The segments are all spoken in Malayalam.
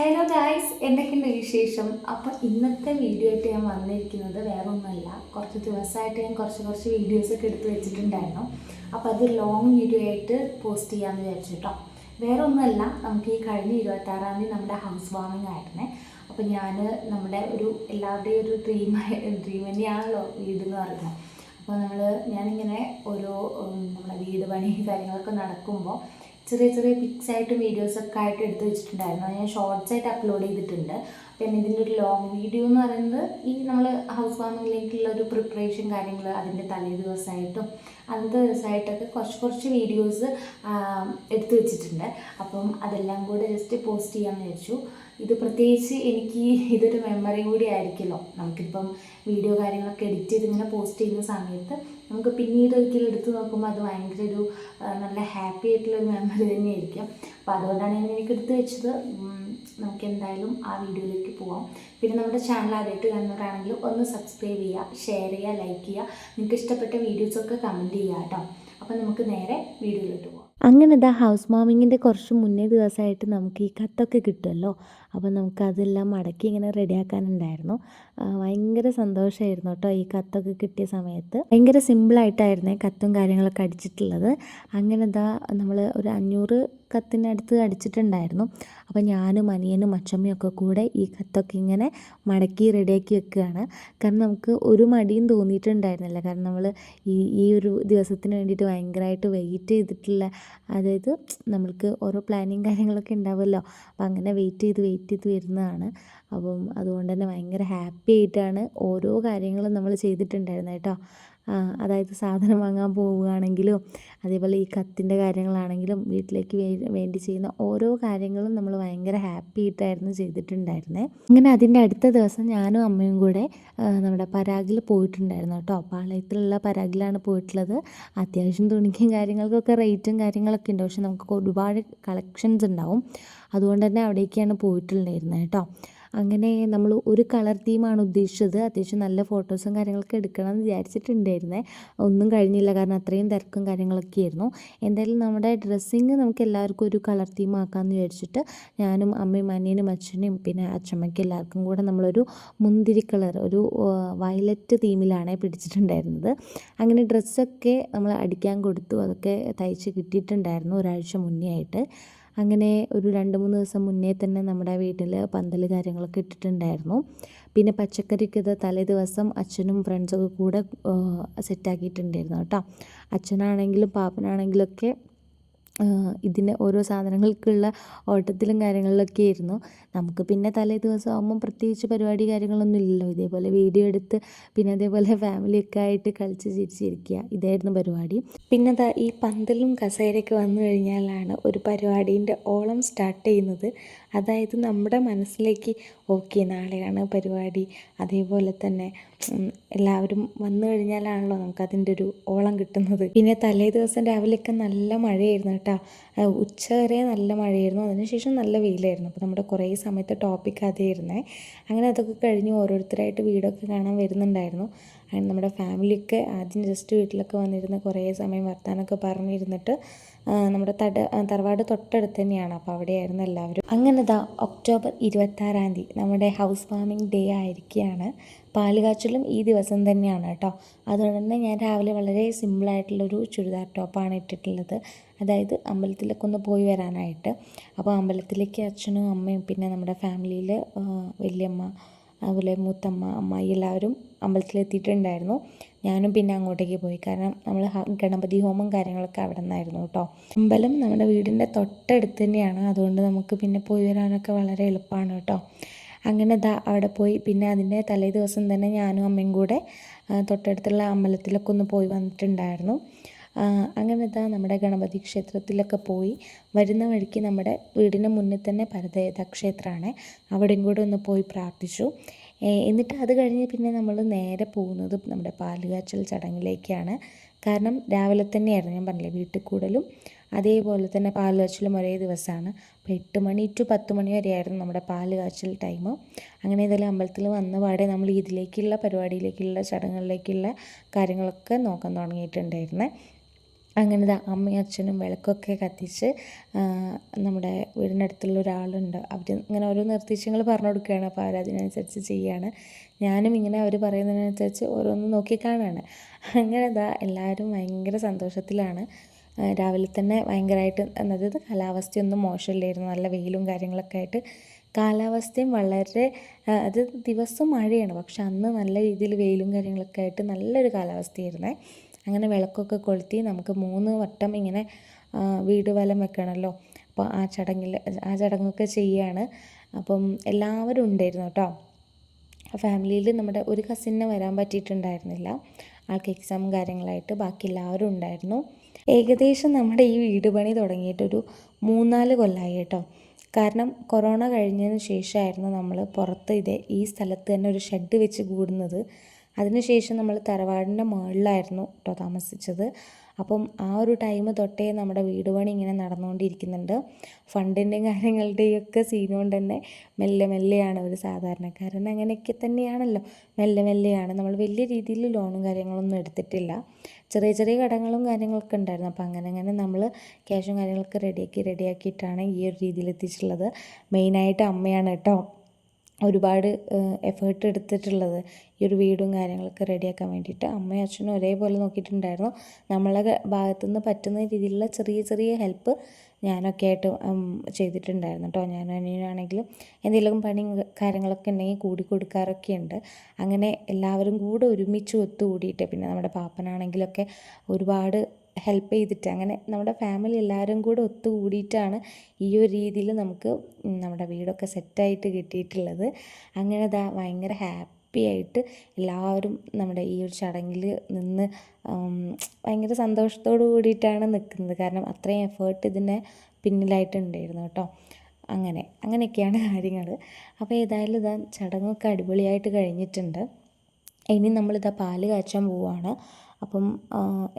ഹലോ ഗായ്സ് എന്തൊക്കെയുണ്ട് വിശേഷം? അപ്പോൾ ഇന്നത്തെ വീഡിയോ ആയിട്ട് ഞാൻ വന്നിരിക്കുന്നത് വേറെ ഒന്നുമല്ല കുറച്ച് ദിവസമായിട്ട് ഞാൻ കുറച്ച് കുറച്ച് വീഡിയോസൊക്കെ എടുത്ത് വെച്ചിട്ടുണ്ടായിരുന്നു. അപ്പോൾ അത് ലോങ് വീഡിയോ ആയിട്ട് പോസ്റ്റ് ചെയ്യാമെന്ന് വിചാരിച്ചു കേട്ടോ വേറെ ഒന്നുമല്ല നമുക്ക് ഈ കഴിഞ്ഞ ഇരുപത്താറാം തീയതി നമ്മുടെ ഹൗസ് വാമിംഗ് ആയിരുന്നേ. അപ്പോൾ ഞാൻ നമ്മുടെ ഒരു എല്ലാവരുടെയും ഒരു ഡ്രീം ഡ്രീം തന്നെയാണല്ലോ വീട് എന്ന് പറയുന്നത്. അപ്പോൾ നമ്മൾ ഞാനിങ്ങനെ ഓരോ നമ്മുടെ വീട് പണി കാര്യങ്ങളൊക്കെ നടക്കുമ്പോൾ ചെറിയ ചെറിയ പിക്സ് ആയിട്ട് വീഡിയോസൊക്കെ ആയിട്ട് എടുത്ത് വെച്ചിട്ടുണ്ടായിരുന്നു. ഞാൻ ഷോർട്സ് ആയിട്ട് അപ്ലോഡ് ചെയ്തിട്ടുണ്ട്. പിന്നെ ഇതിന്റെ ഒരു ലോങ് വീഡിയോ എന്ന് പറയുന്നത് ഈ നമ്മൾ ഹൗസ് വാമിങ്ങിലേക്കുള്ള ഒരു പ്രിപ്പറേഷൻ കാര്യങ്ങൾ അതിന്റെ തലേ ദിവസമായിട്ടും അന്നത്തെ ദിവസമായിട്ടൊക്കെ കുറച്ച് കുറച്ച് വീഡിയോസ് എടുത്തു വെച്ചിട്ടുണ്ട്. അപ്പം അതെല്ലാം കൂടെ ജസ്റ്റ് പോസ്റ്റ് ചെയ്യാമെന്ന് വിചാരിച്ചു. ഇത് പ്രത്യേകിച്ച് എനിക്ക് ഇതൊരു മെമ്മറി കൂടി ആയിരിക്കുമല്ലോ. നമുക്കിപ്പം വീഡിയോ കാര്യങ്ങളൊക്കെ എഡിറ്റ് ചെയ്ത് ഇങ്ങനെ പോസ്റ്റ് ചെയ്യുന്ന സമയത്ത് നമുക്ക് പിന്നീട് ഒരിക്കലും എടുത്തു നോക്കുമ്പോൾ അത് ഭയങ്കര ഒരു നല്ല ഹാപ്പി ആയിട്ടുള്ള മെമ്മറി തന്നെയായിരിക്കും. അപ്പോൾ അതുകൊണ്ടാണ് ഞാൻ എനിക്ക് എടുത്തു വെച്ചത്. നമുക്ക് എന്തായാലും ആ വീഡിയോയിലേക്ക് പോവാം. പിന്നെ നമ്മുടെ ചാനൽ ആദ്യമായിട്ട് കാണുന്നവരാണെങ്കിൽ ഒന്ന് സബ്സ്ക്രൈബ് ചെയ്യുക ഷെയർ ചെയ്യുക ലൈക്ക് ചെയ്യുക നിങ്ങൾക്ക് ഇഷ്ടപ്പെട്ട വീഡിയോസൊക്കെ കമന്റ് ചെയ്യുക കേട്ടോ അപ്പോൾ നമുക്ക് നേരെ വീഡിയോയിലോട്ട് പോവാം. അങ്ങനെ ഇതാ ഹൗസ് വാമിങ്ങിന്റെ കുറച്ച് മുന്നേ ദിവസമായിട്ട് നമുക്ക് ഈ കത്തൊക്കെ കിട്ടുമല്ലോ അപ്പോൾ നമുക്ക് അതെല്ലാം മടക്കി ഇങ്ങനെ റെഡിയാക്കാനുണ്ടായിരുന്നു ഭയങ്കര സന്തോഷമായിരുന്നു കേട്ടോ ഈ കത്തൊക്കെ കിട്ടിയ സമയത്ത്. ഭയങ്കര സിമ്പിളായിട്ടായിരുന്നേ കത്തും കാര്യങ്ങളൊക്കെ അടിച്ചിട്ടുള്ളത്. അങ്ങനെ ദാ നമ്മൾ ഒരു അഞ്ഞൂറ് കത്തിനടുത്ത് അടിച്ചിട്ടുണ്ടായിരുന്നു. അപ്പോൾ ഞാനും അനിയനും അച്ഛമ്മയും ഒക്കെ കൂടെ ഈ കത്തൊക്കെ ഇങ്ങനെ മടക്കി റെഡിയാക്കി വെക്കുകയാണ്. കാരണം നമുക്ക് ഒരു മടിയും തോന്നിയിട്ടുണ്ടായിരുന്നില്ല. കാരണം നമ്മൾ ഈ ഈ ഒരു ദിവസത്തിന് വേണ്ടിയിട്ട് ഭയങ്കരമായിട്ട് വെയിറ്റ് ചെയ്തിട്ടുള്ള അതായത് നമ്മൾക്ക് ഓരോ പ്ലാനിങ് കാര്യങ്ങളൊക്കെ ഉണ്ടാവുമല്ലോ. അപ്പോൾ അങ്ങനെ വെയിറ്റ് ചെയ്ത് വെയിറ്റ് ചെയ്ത് വരുന്നതാണ്. അപ്പം അതുകൊണ്ട് തന്നെ ഭയങ്കര ഹാപ്പി ആയിട്ടാണ് ഓരോ കാര്യങ്ങളും നമ്മൾ ചെയ്തിട്ടുണ്ടായിരുന്നത് കേട്ടോ. അതായത് സാധനം വാങ്ങാൻ പോവുകയാണെങ്കിലും അതേപോലെ ഈ കത്തിന്റെ കാര്യങ്ങളാണെങ്കിലും വീട്ടിലേക്ക് വേണ്ടി ചെയ്യുന്ന ഓരോ കാര്യങ്ങളും നമ്മൾ ഭയങ്കര ഹാപ്പി ആയിട്ടായിരുന്നു ചെയ്തിട്ടുണ്ടായിരുന്നത് അങ്ങനെ അതിന്റെ അടുത്ത ദിവസം ഞാനും അമ്മയും കൂടെ നമ്മുടെ പരാഗിൽ പോയിട്ടുണ്ടായിരുന്നു കേട്ടോ. പാളയത്തിലുള്ള പരാഗിലാണ് പോയിട്ടുള്ളത്. അത്യാവശ്യം തുണിക്കും കാര്യങ്ങൾക്കൊക്കെ റേറ്റും കാര്യങ്ങളൊക്കെ ഉണ്ട്. പക്ഷെ നമുക്ക് ഒരുപാട് കളക്ഷൻസ് ഉണ്ടാവും. അതുകൊണ്ട് തന്നെ അവിടേക്കാണ് പോയിട്ടുണ്ടായിരുന്നത് കേട്ടോ. അങ്ങനെ നമ്മൾ ഒരു കളർ തീമാണ് ഉദ്ദേശിച്ചത്. അത്യാവശ്യം നല്ല ഫോട്ടോസും കാര്യങ്ങളൊക്കെ എടുക്കണം എന്ന് വിചാരിച്ചിട്ടുണ്ടായിരുന്നേ. ഒന്നും കഴിഞ്ഞില്ല. കാരണം അത്രയും തിരക്കും കാര്യങ്ങളൊക്കെ ആയിരുന്നു എന്തായാലും നമ്മുടെ ഡ്രസ്സിങ് നമുക്ക് എല്ലാവർക്കും ഒരു കളർ തീം ആക്കാമെന്ന് വിചാരിച്ചിട്ട് ഞാനും അമ്മയും അനിയനും അച്ഛനും പിന്നെ അച്ഛമ്മയ്ക്കും എല്ലാവർക്കും കൂടെ നമ്മളൊരു മുന്തിരി കളർ ഒരു വയലറ്റ് തീമിലാണ് പിടിച്ചിട്ടുണ്ടായിരുന്നത്. അങ്ങനെ ഡ്രസ്സൊക്കെ നമ്മൾ അടിക്കാൻ കൊടുത്തു. അതൊക്കെ തയ്ച്ച് കിട്ടിയിട്ടുണ്ടായിരുന്നു ഒരാഴ്ച മുന്നേ ആയിട്ട്. അങ്ങനെ ഒരു രണ്ട് മൂന്ന് ദിവസം മുന്നേ തന്നെ നമ്മുടെ വീട്ടിൽ പന്തൽ കാര്യങ്ങളൊക്കെ ഇട്ടിട്ടുണ്ടായിരുന്നു. പിന്നെ പച്ചക്കറിക്ക് ഇത് തലേ ദിവസം അച്ഛനും ഫ്രണ്ട്സൊക്കെ കൂടെ സെറ്റാക്കിയിട്ടുണ്ടായിരുന്നു കേട്ടോ. അച്ഛനാണെങ്കിലും പാപ്പനാണെങ്കിലും ഒക്കെ ആ, ഇതിന് ഓരോ സാധനങ്ങൾക്കുള്ള ഓട്ടത്തിലും കാര്യങ്ങളിലൊക്കെ ആയിരുന്നു. നമുക്ക് പിന്നെ തലേ ദിവസം ആകുമ്പം പ്രത്യേകിച്ച് പരിപാടി കാര്യങ്ങളൊന്നും ഇല്ലല്ലോ. ഇതേപോലെ വീഡിയോ എടുത്ത് പിന്നെ അതേപോലെ ഫാമിലിയൊക്കെ ആയിട്ട് കളിച്ച് ചിരിച്ചിരിക്കുക. ഇതായിരുന്നു പരിപാടി. പിന്നെ ഈ പന്തലും കസേരയൊക്കെ വന്നു കഴിഞ്ഞാലാണ് ഒരു പരിപാടീന്റെ ഓളം സ്റ്റാർട്ട് ചെയ്യുന്നത്. അതായത് നമ്മുടെ മനസ്സിലേക്ക് ഓക്കെ നാളെയാണ് പരിപാടി. അതേപോലെ തന്നെ എല്ലാവരും വന്നു കഴിഞ്ഞാലാണല്ലോ നമുക്ക് അതിന്റെ ഒരു ഓളം കിട്ടുന്നത്. പിന്നെ തലേ ദിവസം രാവിലെയൊക്കെ നല്ല മഴയായിരുന്നു കേട്ടോ. ഉച്ച വരെ നല്ല മഴയായിരുന്നു. അതിനുശേഷം നല്ല വെയിലായിരുന്നു. അപ്പോൾ നമ്മുടെ കുറേ സമയത്ത് ടോപ്പിക് അതായിരുന്നേ. അങ്ങനെ അതൊക്കെ കഴിഞ്ഞ് ഓരോരുത്തരായിട്ട് വീടൊക്കെ കാണാൻ വരുന്നുണ്ടായിരുന്നു. അങ്ങനെ നമ്മുടെ ഫാമിലിയൊക്കെ ആദ്യം ജസ്റ്റ് വീട്ടിലൊക്കെ വന്നിരുന്ന് കുറേ സമയം വർത്താനമൊക്കെ പറഞ്ഞിരുന്നിട്ട് നമ്മുടെ തട തറവാട് തൊട്ടടുത്ത് തന്നെയാണ്. അപ്പോൾ അവിടെയായിരുന്നു എല്ലാവരും. അങ്ങനെ ദാ ഒക്ടോബർ ഇരുപത്താറാം തീയതി നമ്മുടെ ഹൗസ് വാമിംഗ് ഡേ ആയിരിക്കുകയാണ്. പാലുകാച്ചലും ഈ ദിവസം തന്നെയാണ് കേട്ടോ. അതുകൊണ്ട് തന്നെ ഞാൻ രാവിലെ വളരെ സിമ്പിളായിട്ടുള്ളൊരു ചുരിദാർ ടോപ്പാണ് ഇട്ടിട്ടുള്ളത്. അതായത് അമ്പലത്തിലൊക്കെ ഒന്ന് പോയി വരാനായിട്ട്. അപ്പോൾ അമ്പലത്തിലേക്ക് അച്ഛനും അമ്മയും പിന്നെ നമ്മുടെ ഫാമിലിയിൽ വലിയമ്മ അതുപോലെ മൂത്തമ്മ അമ്മായി എല്ലാവരും അമ്പലത്തിലെത്തിയിട്ടുണ്ടായിരുന്നു. ഞാനും പിന്നെ അങ്ങോട്ടേക്ക് പോയി. കാരണം നമ്മൾ ഗണപതി ഹോമം കാര്യങ്ങളൊക്കെ അവിടെ നിന്നായിരുന്നു കേട്ടോ അമ്പലം നമ്മുടെ വീടിന്റെ തൊട്ടടുത്ത് തന്നെയാണ്. അതുകൊണ്ട് നമുക്ക് പിന്നെ പോയി വരാനൊക്കെ വളരെ എളുപ്പമാണ് കേട്ടോ അങ്ങനെ ദാ അവിടെ പോയി. പിന്നെ അതിന്റെ തലേ ദിവസം തന്നെ ഞാനും അമ്മയും കൂടെ തൊട്ടടുത്തുള്ള അമ്പലത്തിലൊക്കെ ഒന്ന് പോയി വന്നിട്ടുണ്ടായിരുന്നു. അങ്ങനെ ഇതാ നമ്മുടെ ഗണപതി ക്ഷേത്രത്തിലൊക്കെ പോയി. വരുന്ന വഴിക്ക് നമ്മുടെ വീടിന് മുന്നിൽ തന്നെ പരദേവത ക്ഷേത്രമാണ്. അവിടെയും കൂടെ ഒന്ന് പോയി പ്രാർത്ഥിച്ചു. എന്നിട്ട് അത് കഴിഞ്ഞ് പിന്നെ നമ്മൾ നേരെ പോകുന്നത് നമ്മുടെ പാലുകാച്ചൽ ചടങ്ങിലേക്കാണ്. കാരണം രാവിലെ തന്നെയായിരുന്നു ഞാൻ പറഞ്ഞില്ലേ വീട്ടിൽ കൂടലും അതേപോലെ തന്നെ പാൽ കാച്ചലും ഒരേ ദിവസമാണ്. അപ്പോൾ എട്ട് മണി ടു പത്ത് മണി വരെയായിരുന്നു നമ്മുടെ പാൽ കാച്ചൽ ടൈം. അങ്ങനെ ഇതെല്ലാം അമ്പലത്തിൽ വന്ന പാടെ നമ്മൾ ഇതിലേക്കുള്ള പരിപാടിയിലേക്കുള്ള ചടങ്ങുകളിലേക്കുള്ള കാര്യങ്ങളൊക്കെ നോക്കാൻ തുടങ്ങിയിട്ടുണ്ടായിരുന്നേ. അങ്ങനെ അമ്മയും അച്ഛനും വിളക്കൊക്കെ കത്തിച്ച് നമ്മുടെ വീടിനടുത്തുള്ള ഒരാളുണ്ട്. അവർ ഇങ്ങനെ ഓരോ നിർദ്ദേശങ്ങൾ പറഞ്ഞു കൊടുക്കുകയാണ്. അപ്പോൾ അവരതിനനുസരിച്ച് ചെയ്യുകയാണ് ഞാനും ഇങ്ങനെ അവർ പറയുന്നതിനനുസരിച്ച് ഓരോന്ന് നോക്കി കാണുകയാണ്. അങ്ങനെ ദാ എല്ലാവരും ഭയങ്കര സന്തോഷത്തിലാണ്. രാവിലെ തന്നെ ഭയങ്കരമായിട്ട് അതായത് കാലാവസ്ഥയൊന്നും മോശമില്ലായിരുന്നു. നല്ല വെയിലും കാര്യങ്ങളൊക്കെ ആയിട്ട്. കാലാവസ്ഥയും വളരെ അത് ദിവസം മഴയാണ്. പക്ഷെ അന്ന് നല്ല രീതിയിൽ വെയിലും കാര്യങ്ങളൊക്കെ ആയിട്ട് നല്ലൊരു കാലാവസ്ഥയായിരുന്നേ. അങ്ങനെ വിളക്കൊക്കെ കൊളുത്തി നമുക്ക് മൂന്ന് വട്ടം ഇങ്ങനെ വീട് വലം വെക്കണമല്ലോ അപ്പോൾ ആ ചടങ്ങിൽ ആ ചടങ്ങൊക്കെ ചെയ്യാണ്. അപ്പം എല്ലാവരും ഉണ്ടായിരുന്നു കേട്ടോ ഫാമിലിയിൽ നമ്മുടെ ഒരു കസിന് വരാൻ പറ്റിയിട്ടുണ്ടായിരുന്നില്ല. ആൾക്ക് എക്സാമും കാര്യങ്ങളായിട്ട് ബാക്കി എല്ലാവരും ഉണ്ടായിരുന്നു. ഏകദേശം നമ്മുടെ ഈ വീട് പണി തുടങ്ങിയിട്ടൊരു മൂന്നാൽ കൊല്ലമായി കേട്ടോ കാരണം കൊറോണ കഴിഞ്ഞതിന് ശേഷമായിരുന്നു നമ്മൾ പുറത്ത് ഇതേ ഈ സ്ഥലത്ത് തന്നെ ഒരു ഷെഡ് വെച്ച് കൂടുന്നത്. അതിനുശേഷം നമ്മൾ തറവാടിന്റെ മുകളിലായിരുന്നു കേട്ടോ താമസിച്ചത്. അപ്പം ആ ഒരു ടൈം തൊട്ടേ നമ്മുടെ വീട് പണി ഇങ്ങനെ നടന്നുകൊണ്ടിരിക്കുന്നുണ്ട്. ഫണ്ടിന്റെയും കാര്യങ്ങളുടെയും ഒക്കെ സീൻ കൊണ്ട് തന്നെ മെല്ലെ മെല്ലെയാണ് ഒരു സാധാരണക്കാരൻ അങ്ങനെയൊക്കെ തന്നെയാണല്ലോ. മെല്ലെ മെല്ലെയാണ്. നമ്മൾ വലിയ രീതിയിൽ ലോണും കാര്യങ്ങളൊന്നും എടുത്തിട്ടില്ല. ചെറിയ ചെറിയ കടങ്ങളും കാര്യങ്ങളൊക്കെ ഉണ്ടായിരുന്നു. അപ്പോൾ അങ്ങനെ അങ്ങനെ നമ്മൾ ക്യാഷും കാര്യങ്ങളൊക്കെ റെഡിയാക്കി റെഡിയാക്കിയിട്ടാണ് ഈ ഒരു രീതിയിൽ എത്തിച്ചിട്ടുള്ളത്. മെയിനായിട്ട് അമ്മയാണ് കേട്ടോ. ഒരുപാട് എഫേർട്ട് എടുത്തിട്ടുള്ളത് ഈ ഒരു വീടും കാര്യങ്ങളൊക്കെ റെഡിയാക്കാൻ വേണ്ടിയിട്ട്. അമ്മയും അച്ഛനും ഒരേപോലെ നോക്കിയിട്ടുണ്ടായിരുന്നു. നമ്മളെ ഭാഗത്തു നിന്ന് പറ്റുന്ന രീതിയിലുള്ള ചെറിയ ചെറിയ ഹെൽപ്പ് ഞാനൊക്കെ ആയിട്ട് ചെയ്തിട്ടുണ്ടായിരുന്നു കേട്ടോ ഞാനും അനിയനാണെങ്കിലും എന്തെങ്കിലും പണി കാര്യങ്ങളൊക്കെ ഉണ്ടെങ്കിൽ കൂടി കൊടുക്കാറൊക്കെ ഉണ്ട്. അങ്ങനെ എല്ലാവരും കൂടെ ഒരുമിച്ച് ഒത്തുകൂടിയിട്ട് പിന്നെ നമ്മുടെ പാപ്പനാണെങ്കിലൊക്കെ ഒരുപാട് ഹെൽപ്പ് ചെയ്തിട്ട്. അങ്ങനെ നമ്മുടെ ഫാമിലി എല്ലാവരും കൂടെ ഒത്തുകൂടിയിട്ടാണ് ഈ ഒരു രീതിയിൽ നമുക്ക് നമ്മുടെ വീടൊക്കെ സെറ്റായിട്ട് കിട്ടിയിട്ടുള്ളത്. അങ്ങനെ ദാ ഭയങ്കര ഹാപ്പി ആയിട്ട് എല്ലാവരും നമ്മുടെ ഈ ഒരു ചടങ്ങിൽ നിന്ന് ഭയങ്കര സന്തോഷത്തോടു കൂടിയിട്ടാണ് നിൽക്കുന്നത്. കാരണം അത്രയും എഫേർട്ട് ഇതിന്റെ പിന്നിലായിട്ടുണ്ടായിരുന്നു കേട്ടോ. അങ്ങനെ അങ്ങനെയൊക്കെയാണ് കാര്യങ്ങൾ. അപ്പോൾ ഏതായാലും ഇതാ ചടങ്ങൊക്കെ അടിപൊളിയായിട്ട് കഴിഞ്ഞിട്ടുണ്ട്. ഇനി നമ്മളിതാ പാൽ കാച്ചാൻ പോവാണ്. അപ്പം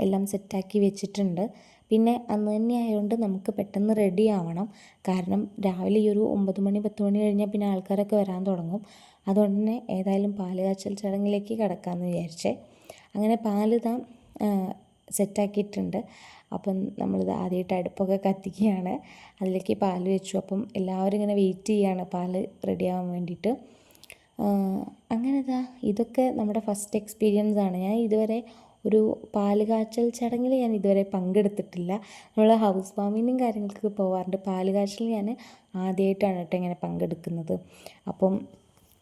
എല്ലാം സെറ്റാക്കി വെച്ചിട്ടുണ്ട്. പിന്നെ അന്ന് തന്നെ ആയതുകൊണ്ട് നമുക്ക് പെട്ടെന്ന് റെഡി ആവണം. കാരണം രാവിലെ ഈ ഒരു ഒമ്പത് മണി പത്ത് മണി കഴിഞ്ഞാൽ പിന്നെ ആൾക്കാരൊക്കെ വരാൻ തുടങ്ങും. അതുകൊണ്ട് തന്നെ ഏതായാലും പാൽ കാച്ചൽ ചടങ്ങിലേക്ക് കിടക്കാമെന്ന് വിചാരിച്ചേ. അങ്ങനെ പാൽ ഇതാ സെറ്റാക്കിയിട്ടുണ്ട്. അപ്പം നമ്മളിത് ആദ്യമായിട്ട് അടുപ്പൊക്കെ കത്തിക്കുകയാണ്. അതിലേക്ക് പാൽ വെച്ചു. അപ്പം എല്ലാവരും ഇങ്ങനെ വെയിറ്റ് ചെയ്യുകയാണ് പാൽ റെഡിയാവാൻ വേണ്ടിയിട്ട്. അങ്ങനെതാ അങ്ങനെ ഇതാ ഇതൊക്കെ നമ്മുടെ ഫസ്റ്റ് എക്സ്പീരിയൻസ് ആണ്. ഞാൻ ഇതുവരെ ഒരു പാൽ കാച്ചൽ ചടങ്ങിൽ ഞാൻ ഇതുവരെ പങ്കെടുത്തിട്ടില്ല. നമ്മൾ ഹൗസ് വാമിങ്ങും കാര്യങ്ങൾക്കൊക്കെ പോകാറുണ്ട് പാൽ കാച്ചൽ ഞാൻ ആദ്യമായിട്ടാണ് കേട്ടോ ഇങ്ങനെ പങ്കെടുക്കുന്നത്. അപ്പം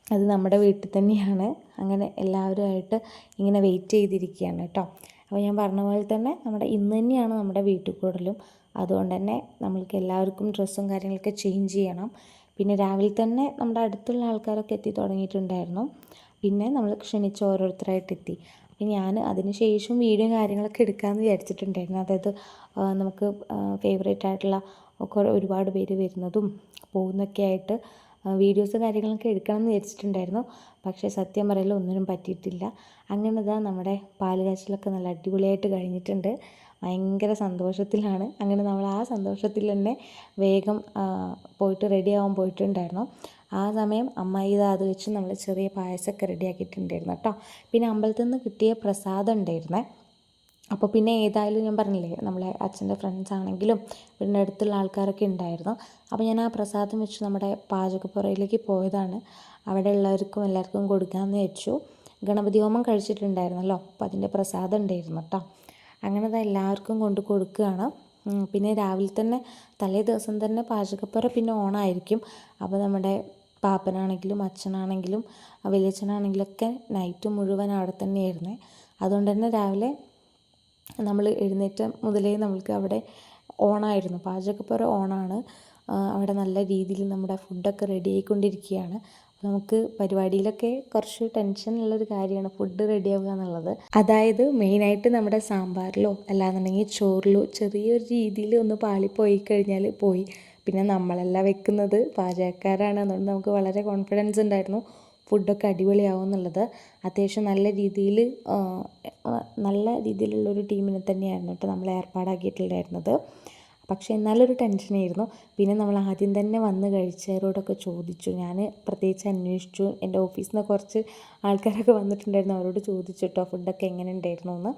അത് നമ്മുടെ വീട്ടിൽ തന്നെയാണ്. അങ്ങനെ എല്ലാവരുമായിട്ട് ഇങ്ങനെ വെയിറ്റ് ചെയ്തിരിക്കുകയാണ് കേട്ടോ. അപ്പോൾ ഞാൻ പറഞ്ഞ പോലെ തന്നെ നമ്മുടെ ഇന്ന് തന്നെയാണ് നമ്മുടെ വീട്ടിൽ കൂടലും അതുകൊണ്ട് തന്നെ നമ്മൾക്ക് എല്ലാവർക്കും ഡ്രസ്സും കാര്യങ്ങളൊക്കെ ചേഞ്ച് ചെയ്യണം. പിന്നെ രാവിലെ തന്നെ നമ്മുടെ അടുത്തുള്ള ആൾക്കാരൊക്കെ എത്തി തുടങ്ങിയിട്ടുണ്ടായിരുന്നു. പിന്നെ നമ്മൾ ക്ഷണിച്ച് ഓരോരുത്തരായിട്ട് എത്തി. അപ്പം ഞാൻ അതിന് ശേഷം വീഡിയോ കാര്യങ്ങളൊക്കെ എടുക്കാമെന്ന് വിചാരിച്ചിട്ടുണ്ടായിരുന്നു. അതായത് നമുക്ക് ഫേവറേറ്റ് ആയിട്ടുള്ള ഒക്കെ ഒരുപാട് പേര് വരുന്നതും പോകുന്നൊക്കെ ആയിട്ട് വീഡിയോസ് കാര്യങ്ങളൊക്കെ എടുക്കണം എന്ന് വിചാരിച്ചിട്ടുണ്ടായിരുന്നു. പക്ഷേ സത്യം പറയലോ ഒന്നിനും പറ്റിയിട്ടില്ല. അങ്ങനെ ഇതാ നമ്മുടെ പാൽ കാച്ചലൊക്കെ നല്ല അടിപൊളിയായിട്ട് കഴിഞ്ഞിട്ടുണ്ട്. ഭയങ്കര സന്തോഷത്തിലാണ്. അങ്ങനെ നമ്മൾ ആ സന്തോഷത്തിൽ തന്നെ വേഗം പോയിട്ട് റെഡി ആവാൻ പോയിട്ടുണ്ടായിരുന്നു. ആ സമയം അമ്മായി ഇതാ അത് വെച്ച് നമ്മൾ ചെറിയ പായസമൊക്കെ റെഡിയാക്കിയിട്ടുണ്ടായിരുന്നു കേട്ടോ. പിന്നെ അമ്പലത്തിൽ നിന്ന് കിട്ടിയ പ്രസാദം ഉണ്ടായിരുന്നേ. അപ്പോൾ പിന്നെ ഏതായാലും ഞാൻ പറഞ്ഞില്ലേ നമ്മളെ അച്ഛന്റെ ഫ്രണ്ട്സ് ആണെങ്കിലും പിന്നെ അടുത്തുള്ള ആൾക്കാരൊക്കെ ഉണ്ടായിരുന്നു. അപ്പോൾ ഞാൻ ആ പ്രസാദം വെച്ച് നമ്മുടെ പാചകപ്പുറയിലേക്ക് പോയതാണ്. അവിടെ ഉള്ളവർക്കും എല്ലാവർക്കും കൊടുക്കാമെന്ന് വെച്ചു ഗണപതി ഹോമം കഴിച്ചിട്ടുണ്ടായിരുന്നല്ലോ അപ്പോൾ അതിന്റെ പ്രസാദം ഉണ്ടായിരുന്നു കേട്ടോ. അങ്ങനെ അത് എല്ലാവർക്കും കൊണ്ട് കൊടുക്കുകയാണ്. പിന്നെ രാവിലെ തന്നെ തലേ ദിവസം തന്നെ പാചകപ്പുറ പിന്നെ ഓണായിരിക്കും. അപ്പോൾ നമ്മുടെ പാപ്പനാണെങ്കിലും അച്ഛനാണെങ്കിലും വലിയച്ഛനാണെങ്കിലും ഒക്കെ നൈറ്റ് മുഴുവൻ അവിടെ തന്നെയായിരുന്നു. അതുകൊണ്ട് തന്നെ രാവിലെ നമ്മൾ എഴുന്നേറ്റ മുതലേ നമ്മൾക്ക് അവിടെ ഓണായിരുന്നു. പാചകപ്പുര ഓണാണ്. അവിടെ നല്ല രീതിയിൽ നമ്മുടെ ഫുഡൊക്കെ റെഡി ആയിക്കൊണ്ടിരിക്കുകയാണ്. നമുക്ക് പരിപാടിയിലൊക്കെ കുറച്ച് ടെൻഷൻ ഉള്ളൊരു കാര്യമാണ് ഫുഡ് റെഡിയാവുക എന്നുള്ളത്. അതായത് മെയിനായിട്ട് നമ്മുടെ സാമ്പാറിലോ അല്ലാന്നുണ്ടെങ്കിൽ ചോറിലോ ചെറിയൊരു രീതിയിൽ ഒന്ന് പാളിപ്പോയി കഴിഞ്ഞാൽ പോയി. പിന്നെ നമ്മളല്ല വെക്കുന്നത് പാചകക്കാരാണ്. അതുകൊണ്ട് നമുക്ക് വളരെ കോൺഫിഡൻസ് ഉണ്ടായിരുന്നു. ഫുഡൊക്കെ അടിപൊളിയാവും എന്നുള്ളത്. അത്യാവശ്യം നല്ല രീതിയിൽ നല്ല രീതിയിലുള്ളൊരു ടീമിനെ തന്നെയായിരുന്നു കേട്ടോ നമ്മൾ ഏർപ്പാടാക്കിയിട്ടുണ്ടായിരുന്നത്. പക്ഷേ എന്നാലൊരു ടെൻഷനായിരുന്നു. പിന്നെ നമ്മൾ ആദ്യം തന്നെ വന്ന് കഴിച്ചവരോടൊക്കെ ചോദിച്ചു. ഞാൻ പ്രത്യേകിച്ച് അന്വേഷിച്ചു. എന്റെ ഓഫീസിൽ നിന്ന് കുറച്ച് ആൾക്കാരൊക്കെ വന്നിട്ടുണ്ടായിരുന്നു. അവരോട് ചോദിച്ചു കേട്ടോ ഫുഡൊക്കെ എങ്ങനെ ഉണ്ടായിരുന്നു എന്ന്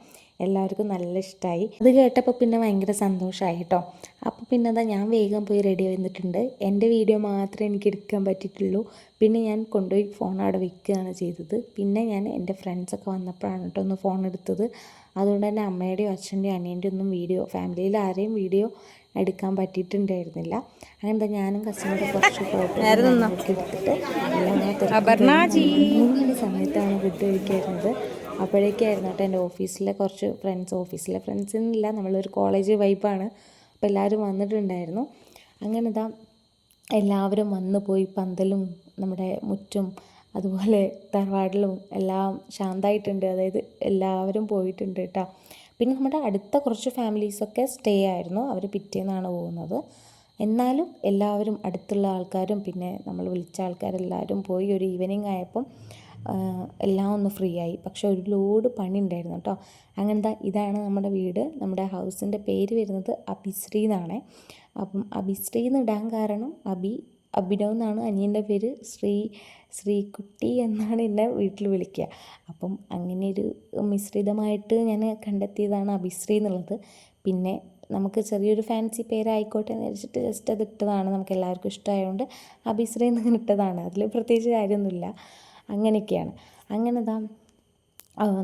എല്ലാവർക്കും നല്ല ഇഷ്ടമായി അത് കേട്ടപ്പോൾ പിന്നെ ഭയങ്കര സന്തോഷമായി കേട്ടോ അപ്പോൾ പിന്നെ അതാ ഞാൻ വേഗം പോയി റെഡി വന്നിട്ടുണ്ട്. എന്റെ വീഡിയോ മാത്രമേ എനിക്ക് എടുക്കാൻ പറ്റിയിട്ടുള്ളൂ. പിന്നെ ഞാൻ കൊണ്ടുപോയി ഫോൺ അവിടെ വെക്കുകയാണ് ചെയ്തത്. പിന്നെ ഞാൻ എന്റെ ഫ്രണ്ട്സൊക്കെ വന്നപ്പോഴാണ് കേട്ടോ ഒന്ന് ഫോൺ എടുത്തത്. അതുകൊണ്ട് തന്നെ അമ്മയുടെയോ അച്ഛന്റെയോ അനിയന്റെയോ ഒന്നും വീഡിയോ ഫാമിലിയിൽ ആരെയും വീഡിയോ എടുക്കാൻ പറ്റിയിട്ടുണ്ടായിരുന്നില്ല. അങ്ങനത്തെ ഞാനും കസിനോട് കുറച്ച് ഫോട്ടോ എടുത്തിട്ട് മൂന്ന് സമയത്താണ് ഫുഡ് കഴിക്കായിരുന്നത്. അപ്പോഴേക്കായിരുന്നു കേട്ടോ എന്റെ ഓഫീസിലെ കുറച്ച് ഫ്രണ്ട്സ് ഓഫീസിലെ ഫ്രണ്ട്സ് എന്നില്ല നമ്മളൊരു കോളേജ് വൈബാണ് അപ്പോൾ എല്ലാവരും വന്നിട്ടുണ്ടായിരുന്നു. അങ്ങനെ ഇതാ എല്ലാവരും വന്നു പോയി. പന്തലും നമ്മുടെ മുറ്റും അതുപോലെ തറവാടിലും എല്ലാം ശാന്തമായിട്ടുണ്ട് അതായത് എല്ലാവരും പോയിട്ടുണ്ട് കേട്ടോ. പിന്നെ നമ്മുടെ അടുത്ത കുറച്ച് ഫാമിലീസൊക്കെ സ്റ്റേ ആയിരുന്നു. അവർ പിറ്റേന്നാണ് പോകുന്നത്. എന്നാലും എല്ലാവരും അടുത്തുള്ള ആൾക്കാരും പിന്നെ നമ്മൾ വിളിച്ച ആൾക്കാരെല്ലാവരും പോയി ഒരു ഈവനിങ് ആയപ്പം എല്ലാം ഒന്ന് ഫ്രീ ആയി. പക്ഷെ ഒരു ലോഡ് പണി ഉണ്ടായിരുന്നു കേട്ടോ. അങ്ങനത്തെ ഇതാണ് നമ്മുടെ വീട്. നമ്മുടെ ഹൗസിന്റെ പേര് വരുന്നത് അബിശ്രീ എന്നാണ് അപ്പം അബിശ്രീ എന്ന് ഇടാൻ കാരണം അഭി അഭിനവ് എന്നാണ് അനിയന്റെ പേര്. ശ്രീ ശ്രീകുട്ടി എന്നാണ് എന്നെ വീട്ടിൽ വിളിക്കുക. അപ്പം അങ്ങനെ ഒരു മിശ്രിതമായിട്ട് ഞാൻ കണ്ടെത്തിയതാണ് അഭിശ്രീ എന്നുള്ളത്. പിന്നെ നമുക്ക് ചെറിയൊരു ഫാൻസി പേരായിക്കോട്ടെ എന്ന് വെച്ചിട്ട് ജസ്റ്റ് അത് ഇട്ടതാണ് നമുക്ക് എല്ലാവർക്കും ഇഷ്ടമായതുകൊണ്ട് അഭിശ്രീ എന്ന് ഇട്ടതാണ്. അതിൽ പ്രത്യേകിച്ച് കാര്യമൊന്നുമില്ല. അങ്ങനെയൊക്കെയാണ്. അങ്ങനെ ആ,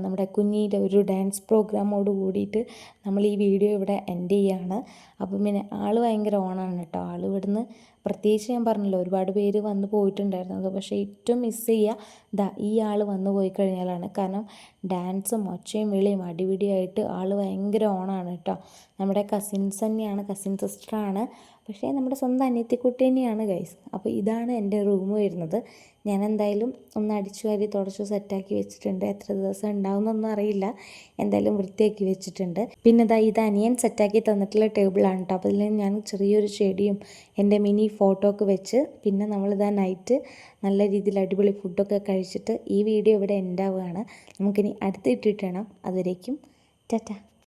നമ്മുടെ കുഞ്ഞിന്റെ ഒരു ഡാൻസ് പ്രോഗ്രാമോട് കൂടിയിട്ട് നമ്മൾ ഈ വീഡിയോ ഇവിടെ എൻഡ് ചെയ്യാണ്. അപ്പം പിന്നെ ആൾ ഭയങ്കര ഓണാണ് കേട്ടോ. ആൾ ഇവിടുന്ന് പ്രത്യേകിച്ച് ഞാൻ പറഞ്ഞല്ലോ ഒരുപാട് പേര് വന്ന് പോയിട്ടുണ്ടായിരുന്നത് പക്ഷേ ഏറ്റവും മിസ് ചെയ്യുക ദാ ഈ ആൾ വന്ന് പോയി കഴിഞ്ഞാലാണ്. കാരണം ഡാൻസും ഒച്ചയും വിളിയും അടിപിടിയായിട്ട് ആൾ ഭയങ്കര ഓണാണ് കേട്ടോ. നമ്മുടെ കസിൻസ് തന്നെയാണ് കസിൻ സിസ്റ്ററാണ് പക്ഷേ നമ്മുടെ സ്വന്തം അനിയത്തിക്കുട്ടി തന്നെയാണ് ഗൈസ് അപ്പോൾ ഇതാണ് എന്റെ റൂം വരുന്നത്. ഞാൻ എന്തായാലും ഒന്ന് അടിച്ചു വാരി തുടച്ച് സെറ്റാക്കി വെച്ചിട്ടുണ്ട്. എത്ര ദിവസം ഉണ്ടാവുമെന്നൊന്നും അറിയില്ല. എന്തായാലും വൃത്തിയാക്കി വെച്ചിട്ടുണ്ട്. പിന്നെ ഇതാ ഇത് അനിയൻ സെറ്റാക്കി തന്നിട്ടുള്ള ടേബിളാണ് കേട്ടോ അപ്പോൾ ഇതിൽ ഞാൻ ചെറിയൊരു ചെടിയും എന്റെ മിനി ഫോട്ടോ ഒക്കെ വെച്ച് പിന്നെ നമ്മളിതാ നൈറ്റ് നല്ല രീതിയിൽ അടിപൊളി ഫുഡൊക്കെ കഴിച്ചിട്ട് ഈ വീഡിയോ ഇവിടെ എൻഡ് ആവുകയാണ്. നമുക്കിനി അടുത്തിട്ടിട്ടണം അതുവരേക്കും. ടാറ്റ.